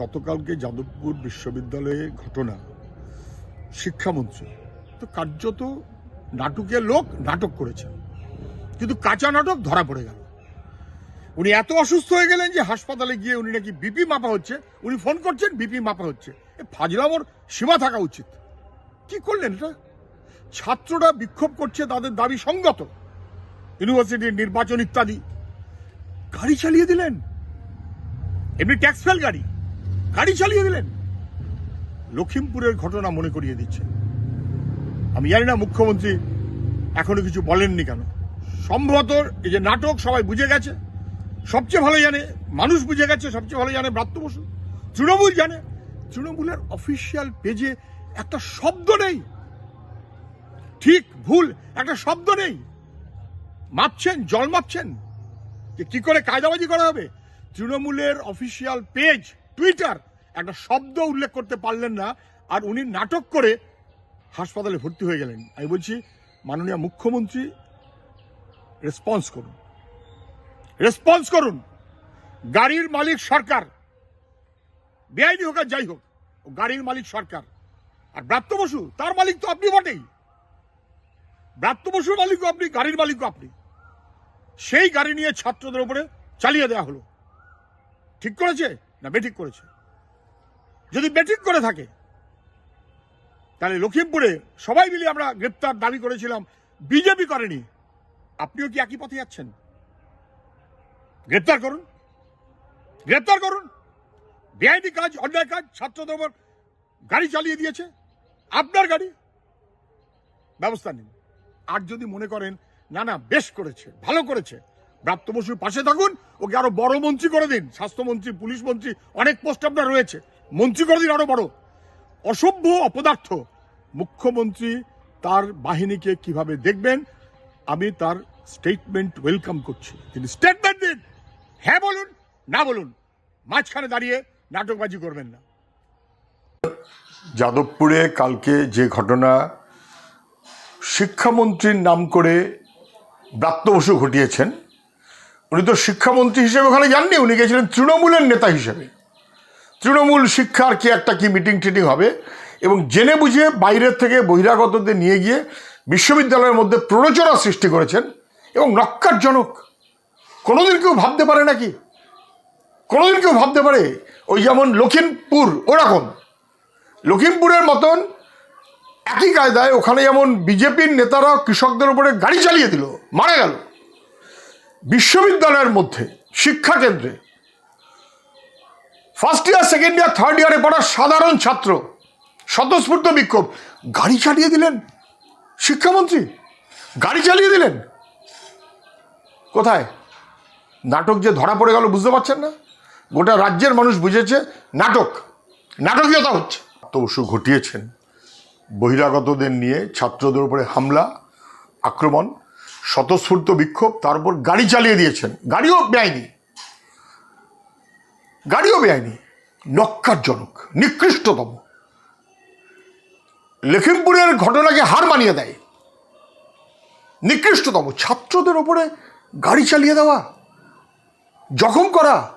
গতকালকে যাদবপুর বিশ্ববিদ্যালয়ে ঘটনা। শিক্ষামন্ত্রী তো কার্যত নাটকের লোক নাটক করেছেন কিন্তু কাঁচা নাটক ধরা পড়ে গেল। উনি এত অসুস্থ হয়ে গেলেন যে হাসপাতালে গিয়ে উনি নাকি বিপি মাপা হচ্ছে। উনি ফোন করছেন, বিপি মাপা হচ্ছে। এ ফাজলামোর সীমা থাকা উচিত। কি করলেন এটা? ছাত্ররা বিক্ষোভ করছে, তাদের দাবি সঙ্গত। ইউনিভার্সিটির নির্বাচন ইত্যাদি। গাড়ি চালিয়ে দিলেন। এমনি ট্যাক্স ফেল গাড়ি। গাড়ি চালিয়ে দিলেন। লখিমপুরের ঘটনা মনে করিয়ে দিচ্ছে। আমি জানি না মুখ্যমন্ত্রী এখনও কিছু বলেননি কেন। সম্ভবত এই যে নাটক সবাই বুঝে গেছে। সবচেয়ে ভালো জানে, মানুষ বুঝে গেছে, সবচেয়ে ভালো জানে ব্রাত্য বসু। তৃণমূল জানে। তৃণমূলের অফিসিয়াল পেজে একটা শব্দ নেই। ঠিক ভুল, একটা শব্দ নেই। মাপছেন, জল মাপছেন। যে কি করে কায়দাবাজি করা হবে? তৃণমূলের অফিসিয়াল পেজ টুইটার একটা শব্দ উল্লেখ করতে পারলেন না, আর উনি নাটক করে হাসপাতালে ভর্তি হয়ে গেলেন। আমি বলছি, মাননীয় মুখ্যমন্ত্রী রেসপন্স করুন। রেসপন্স করুন। গাড়ির মালিক সরকার। বেআইনি হোক আর যাই হোক গাড়ির মালিক সরকার। আর ব্রাত্য বসু, তার মালিক তো আপনি বটেই। ব্রাত্য বসুর মালিকও আপনি, গাড়ির মালিকও আপনি। সেই গাড়ি নিয়ে ছাত্রদের উপরে চালিয়ে দেওয়া হলো। ঠিক করেছে? না, বেঠিক করেছে। যদি বেঠিক করে থাকে, তাহলে লখিমপুরে সবাই মিলে আমরা গ্রেপ্তার দাবি করেছিলাম, বিজেপি করেনি। আপনিও কি একই পথে যাচ্ছেন? গ্রেপ্তার করুন। গ্রেপ্তার করুন। বেআইনি কাজ, অন্যায় কাজ, ছাত্রদের গাড়ি চালিয়ে দিয়েছে। আপনার গাড়ি। ব্যবস্থা নিন। আর যদি মনে করেন, না না, বেশ করেছে, ভালো করেছে প্রাপ্ত বসুর পাশে থাকুন, ওকে আরও বড় মন্ত্রী করে দিন। স্বাস্থ্যমন্ত্রী, পুলিশ মন্ত্রী, অনেক পোস্ট আপনার রয়েছে। মন্ত্রী করে দিন আরও বড়। অসভ্য অপদার্থ। মুখ্যমন্ত্রী তার বাহিনীকে কীভাবে দেখবেন, আমি তার স্টেটমেন্ট ওয়েলকাম করছি। তিনি স্টেটমেন্ট দিন। হ্যাঁ বলুন, না বলুন, মাঝখানে দাঁড়িয়ে নাটকবাজি করবেন না। যাদবপুরে কালকে যে ঘটনা, শিক্ষামন্ত্রীর নাম করে ব্রাত্য বসু ঘটিয়েছেন উনি তো শিক্ষামন্ত্রী হিসেবে ওখানে যাননি, উনি গেছিলেন তৃণমূলের নেতা হিসেবে। তৃণমূল শিক্ষার কি একটা কি মিটিং টিটিং হবে? এবং জেনে বুঝে বাইরের থেকে বহিরাগতদের নিয়ে গিয়ে বিশ্ববিদ্যালয়ের মধ্যে প্ররোচনা সৃষ্টি করেছেন, এবং নক্কারজনক কোনোদিন কেউ ভাবতে পারে নাকি? কোনোদিন কেউ ভাবতে পারে? ওই যেমন লখিমপুর ওরকম। লখিমপুরের মতন একই কায়দায় ওখানে যেমন বিজেপির নেতারা কৃষকদের উপরে গাড়ি চালিয়ে দিল, মারা গেল। বিশ্ববিদ্যালয়ের মধ্যে শিক্ষা কেন্দ্রে first year second year third ইয়ারে পড়া সাধারণ ছাত্র, স্বতঃস্ফূর্ত বিক্ষোভ। গাড়ি চালিয়ে দিলেন শিক্ষামন্ত্রী? গাড়ি চালিয়ে দিলেন? কোথায়? নাটক যে ধরা পড়ে গেল, বুঝতে পারছেন না? গোটা রাজ্যের মানুষ বুঝেছে, নাটক, নাটকীয়তা হচ্ছে। তো অবশ্য ঘটিয়েছেন। বহিরাগতদের নিয়ে ছাত্রদের উপরে হামলা, আক্রমণ স্বতঃস্ফূর্ত বিক্ষোভ, তার উপর গাড়ি চালিয়ে দিয়েছেন। গাড়িও বেআইনি। গাড়িও বেআইনি। নক্কারজনক, নিকৃষ্টতম। লখিমপুরের ঘটনাকে হার মানিয়ে দেয়। নিকৃষ্টতম, ছাত্রদের ওপরে গাড়ি চালিয়ে দেওয়া, জখম করা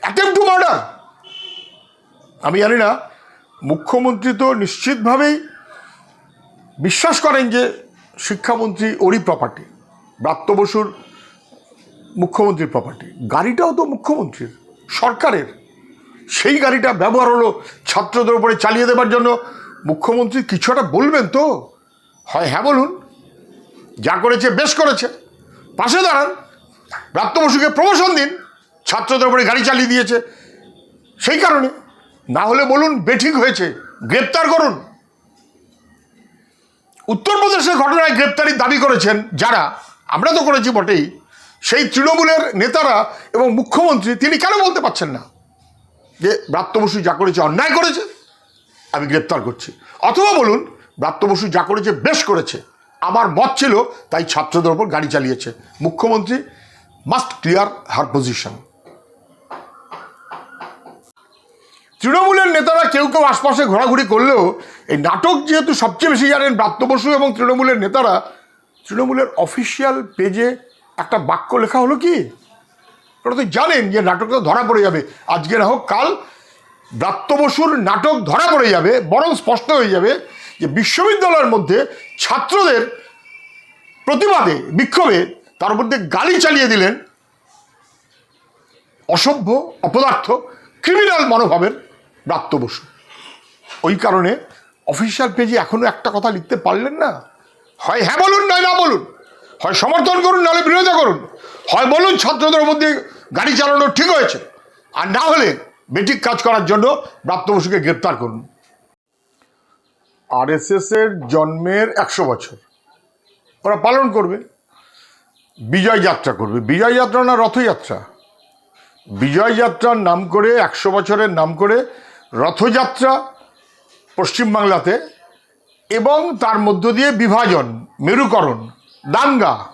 অ্যাটেম্প টু মার্ডার আমি জানি না, মুখ্যমন্ত্রী তো নিশ্চিতভাবেই বিশ্বাস করেন যে শিক্ষামন্ত্রী ওরই প্রপার্টি ব্রাত্য বসুর মুখ্যমন্ত্রীর প্রপার্টি গাড়িটাও তো মুখ্যমন্ত্রীর, সরকারের। সেই গাড়িটা ব্যবহার হলো ছাত্রদের উপরে চালিয়ে দেবার জন্য। মুখ্যমন্ত্রী কিছু একটা বলবেন তো? হয় হ্যাঁ বলুন। যা করেছে বেশ করেছে। পাশে দাঁড়ান। ব্রাত্য বসুকে প্রমোশন দিন। ছাত্রদের উপরে গাড়ি চালিয়ে দিয়েছে। সেই কারণে। না হলে বলুন বেঠিক হয়েছে। গ্রেপ্তার করুন। উত্তরপ্রদেশের ঘটনায় গ্রেপ্তারির দাবি করেছেন যারা, আমরা তো করেছি বটেই, সেই তৃণমূলের নেতারা এবং মুখ্যমন্ত্রী, তিনি কেন বলতে পারছেন না? যে ব্রাত্য বসু যা করেছে অন্যায় করেছে, আমি গ্রেপ্তার করছি। অথবা বলুন, ব্রাত্য বসু যা করেছে বেশ করেছে। আমার মত ছিল, তাই ছাত্রদের ওপর গাড়ি চালিয়েছে। মুখ্যমন্ত্রী মাস্ট ক্লিয়ার হার পজিশন তৃণমূলের নেতারা কেউ কেউ আশপাশে ঘোরাঘুরি করলেও এই নাটক যেহেতু সবচেয়ে বেশি জানেন ব্রাত্য বসু এবং তৃণমূলের নেতারা, তৃণমূলের অফিসিয়াল পেজে একটা বাক্য লেখা হলো কি? ওরা তো জানেন যে নাটকটা ধরা পড়ে যাবে। আজকে না হোক কাল ব্রাত্য বসুর নাটক ধরা পড়ে যাবে, বরং স্পষ্ট হয়ে যাবে যে বিশ্ববিদ্যালয়ের মধ্যে ছাত্রদের প্রতিবাদে, বিক্ষোভে তার মধ্যে গালি চালিয়ে দিলেন অসভ্য, অপদার্থ, ক্রিমিনাল মনোভাবের ব্রাত্য বসু। ওই কারণে অফিসিয়াল পেজে এখনও একটা কথা লিখতে পারলেন না? হয় হ্যাঁ বলুন, নয় না বলুন। হয় সমর্থন করুন, নাহলে বিরোধিতা করুন। হয় বলুন, ছাত্রদের মধ্যে গাড়ি চালানো ঠিক হয়েছে। আর না হলে বেঠিক কাজ করার জন্য ব্রাত্য বসুকে গ্রেপ্তার করুন। আরএসএস এর জন্মের একশো বছর। ওরা পালন করবে। বিজয় যাত্রা করবে। বিজয় যাত্রা না রথযাত্রা? বিজয় যাত্রার নাম করে, একশো বছরের নাম করে রথযাত্রা পশ্চিমবাংলাতে এবং তার মধ্য দিয়ে বিভাজন, মেরুকরণ, দাঙ্গা।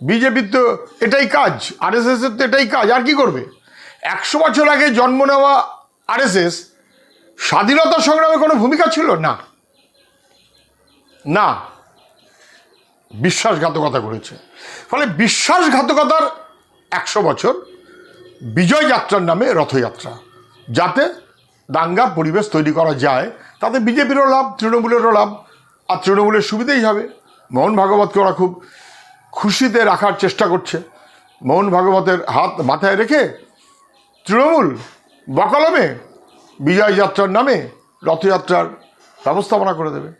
বিজেপির তো এটাই কাজ আরএসএস এর তো এটাই কাজ, আর কি করবে? একশো বছর আগে জন্ম নেওয়া আরএসএস স্বাধীনতা সংগ্রামে কোনো ভূমিকা ছিল? না। না। বিশ্বাসঘাতকতা করেছে। ফলে বিশ্বাসঘাতকতার একশো বছর বিজয় যাত্রার নামে রথযাত্রা। যাতে দাঙ্গার পরিবেশ তৈরি করা যায়, তাতে বিজেপিরও লাভ, তৃণমূলেরও লাভ, আর তৃণমূলের সুবিধেই হবে। মোহন ভাগবতকে ওরা খুব খুশিতে রাখার চেষ্টা করছে। মোহন ভাগবতের হাত মাথায় রেখে তৃণমূল বকলমে বিজয় যাত্রার নামে রথযাত্রার ব্যবস্থাপনা করে দেবে।